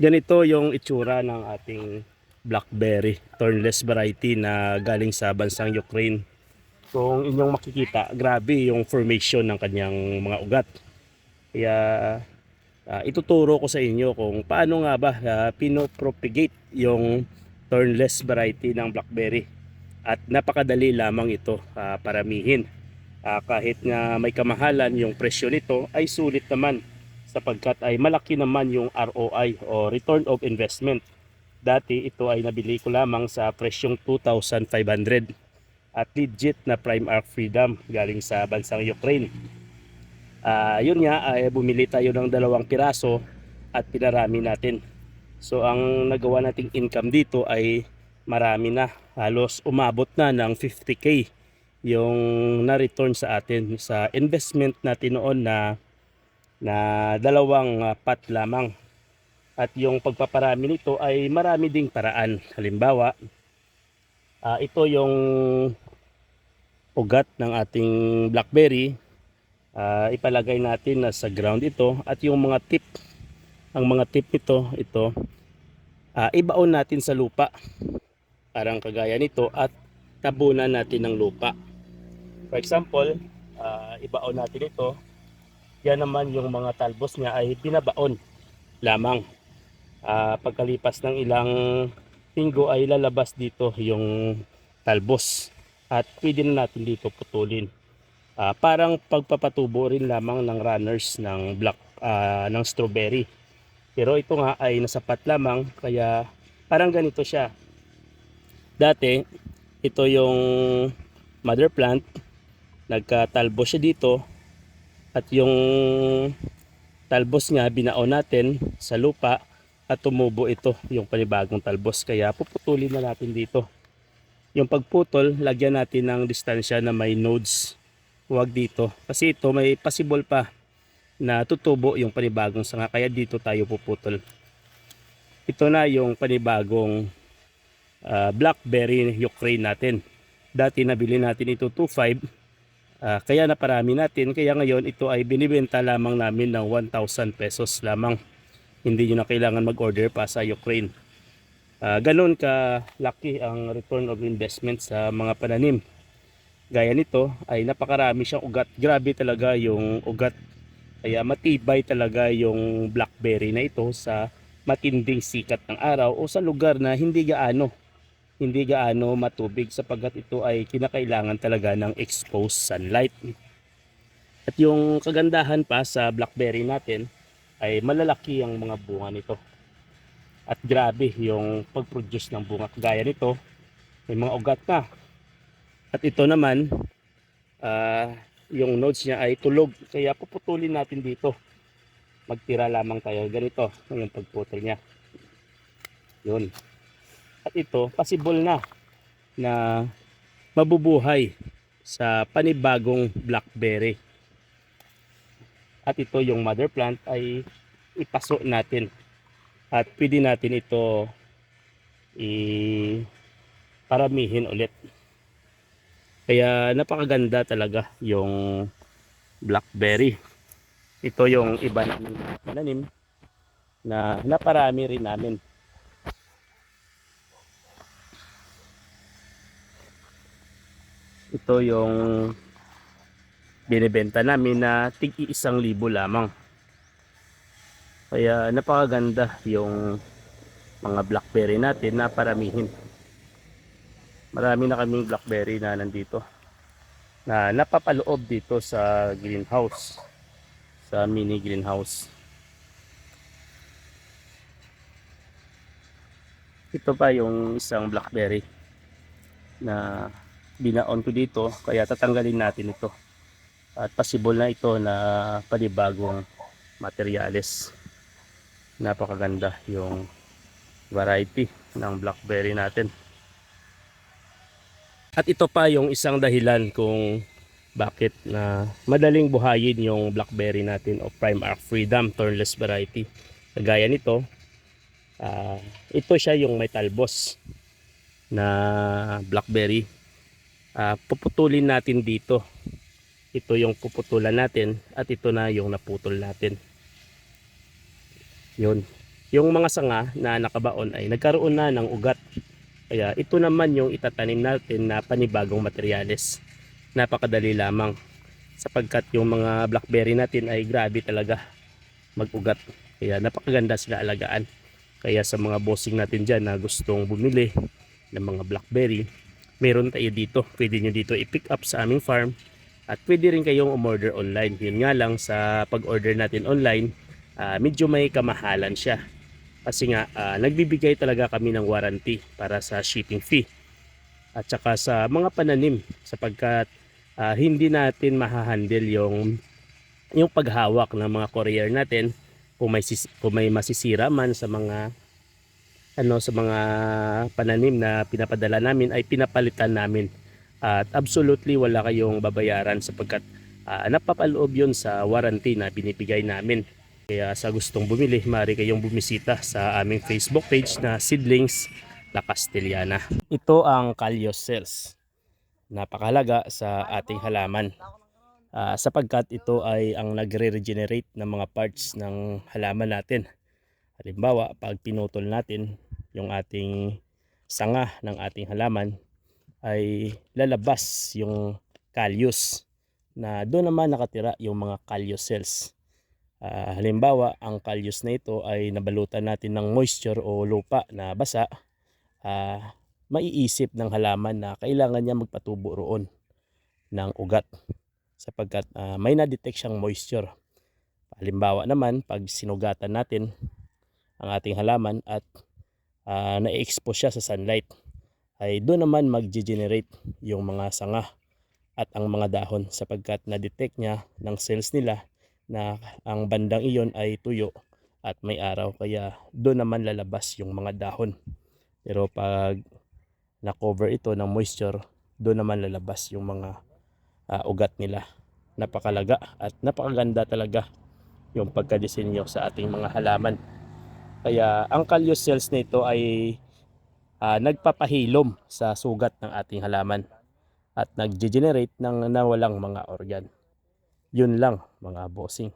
Ganito yung itsura ng ating blackberry, thornless variety na galing sa bansang Ukraine. Kung inyong makikita, grabe yung formation ng kanyang mga ugat. Kaya ah, ituturo ko sa inyo kung paano nga ba uh, pinopropagate yung thornless variety ng blackberry. At napakadali lamang ito ah, paramihin. Ah, kahit nga may kamahalan yung presyo nito ay sulit naman sapagkat ay malaki naman yung ROI o return of investment. Dati ito ay nabili ko lamang sa presyong 2,500 at legit na Prime Arc Freedom galing sa bansang Ukraine. Ah, yun nga ay bumili tayo ng dalawang piraso at pinarami natin. So ang nagawa nating income dito ay marami na. Halos umabot na ng 50k yung na-return sa atin sa investment natin noon na na dalawang ah, pat lamang. At yung pagpaparami nito ay marami ding paraan. Halimbawa, ah, ito yung ugat ng ating blackberry. Ah, ipalagay natin na sa ground ito at yung mga tip, ang mga tip nito, ito, ah, ibaon natin sa lupa. Parang kagaya nito at tabunan natin ng lupa. For example, ah, ibaon natin ito yan naman yung mga talbos niya ay binabaon lamang. Ah, pagkalipas ng ilang linggo ay lalabas dito yung talbos at pwede na natin dito putulin. Ah, parang pagpapatubo rin lamang ng runners ng black ah, ng strawberry. Pero ito nga ay nasapat lamang kaya parang ganito siya. Dati ito yung mother plant nagkatalbos siya dito at yung talbos niya binaon natin sa lupa at tumubo ito yung panibagong talbos. Kaya puputulin na natin dito. Yung pagputol lagyan natin ng distansya na may nodes. Huwag dito. Kasi ito may possible pa na tutubo yung panibagong sanga. Kaya dito tayo puputol. Ito na yung panibagong ah, blackberry Ukraine natin. Dati nabili natin ito 2.5 Ah, kaya naparami natin. Kaya ngayon ito ay binibenta lamang namin ng 1,000 pesos lamang. Hindi nyo na kailangan mag-order pa sa Ukraine. Ah, ganun ka laki ang return of investment sa mga pananim. Gaya nito ay napakarami siyang ugat. Grabe talaga yung ugat. Kaya matibay talaga yung blackberry na ito sa matinding sikat ng araw o sa lugar na hindi gaano hindi gaano matubig sapagkat ito ay kinakailangan talaga ng exposed sunlight. At yung kagandahan pa sa blackberry natin ay malalaki ang mga bunga nito. At grabe yung pag-produce ng bunga gaya nito. May mga ugat na. At ito naman, ah, yung nodes niya ay tulog. Kaya puputulin natin dito. Magtira lamang tayo. Ganito yung pagputol niya. Yun. At ito, possible na na mabubuhay sa panibagong blackberry. At ito yung mother plant ay ipaso natin. At pwede natin ito i paramihin ulit. Kaya napakaganda talaga yung blackberry. Ito yung iba namin pananim na naparami rin namin. Ito yung binibenta namin na tig isang libo lamang. Kaya napakaganda yung mga blackberry natin na paramihin. Marami na kaming blackberry na nandito na napapaloob dito sa greenhouse sa mini greenhouse. Ito pa yung isang blackberry na binaon ko dito kaya tatanggalin natin ito. At possible na ito na panibagong materyales napakaganda yung variety ng blackberry natin. At ito pa yung isang dahilan kung bakit na madaling buhayin yung blackberry natin o prime arc freedom thornless variety. Kagaya nito ah, ito siya yung may talbos na blackberry Ah, puputulin natin dito ito yung puputulan natin at ito na yung naputol natin yun yung mga sanga na nakabaon ay nagkaroon na ng ugat. Kaya ito naman yung itatanim natin na panibagong materyales. Napakadali lamang sapagkat yung mga blackberry natin ay grabe talaga mag-ugat. Kaya napakaganda sila alagaan. Kaya sa mga bossing natin dyan na gustong bumili ng mga blackberry, meron tayo dito. Pwede nyo dito i-pick up sa aming farm at pwede rin kayong umorder online. Yun nga lang sa pag-order natin online, ah, medyo may kamahalan siya. Kasi nga, ah, nagbibigay talaga kami ng warranty para sa shipping fee. At saka sa mga pananim sapagkat ah, hindi natin mahahandle yung yung paghawak ng mga courier natin kung may kung may masisira man sa mga ano sa mga pananim na pinapadala namin ay pinapalitan namin. At absolutely wala kayong babayaran sapagkat ah, napapaloob yun sa warranty na binibigay namin. Kaya sa gustong bumili maaari kayong bumisita sa aming Facebook page na Seedlings La Castellana. Ito ang Calio cells. Napakalaga sa ating halaman. Ah, sapagkat ito ay ang nagre-regenerate ng mga parts ng halaman natin. Halimbawa, pag pinutol natin yung ating sanga ng ating halaman ay lalabas yung callus na doon naman nakatira yung mga callus cells. Ah, halimbawa, ang callus na ito ay nabalutan natin ng moisture o lupa na basa, ah, maiisip ng halaman na kailangan niya magpatubo roon ng ugat sapagkat ah, may na-detect siyang moisture. Halimbawa naman, pag sinugatan natin ang ating halaman at ah, na-expose siya sa sunlight, ay doon naman mag-generate yung mga sanga at ang mga dahon sapagkat na-detect niya ng cells nila na ang bandang iyon ay tuyo at may araw kaya doon naman lalabas yung mga dahon. Pero pag na-cover ito ng moisture, doon naman lalabas yung mga ah, ugat nila. Napakalaga at napakaganda talaga yung pagkadisenyo sa ating mga halaman. Kaya ang callus cells nito ay ah, nagpapahilom sa sugat ng ating halaman at nag-generate ng nawalang mga organ. Yun lang mga bossing.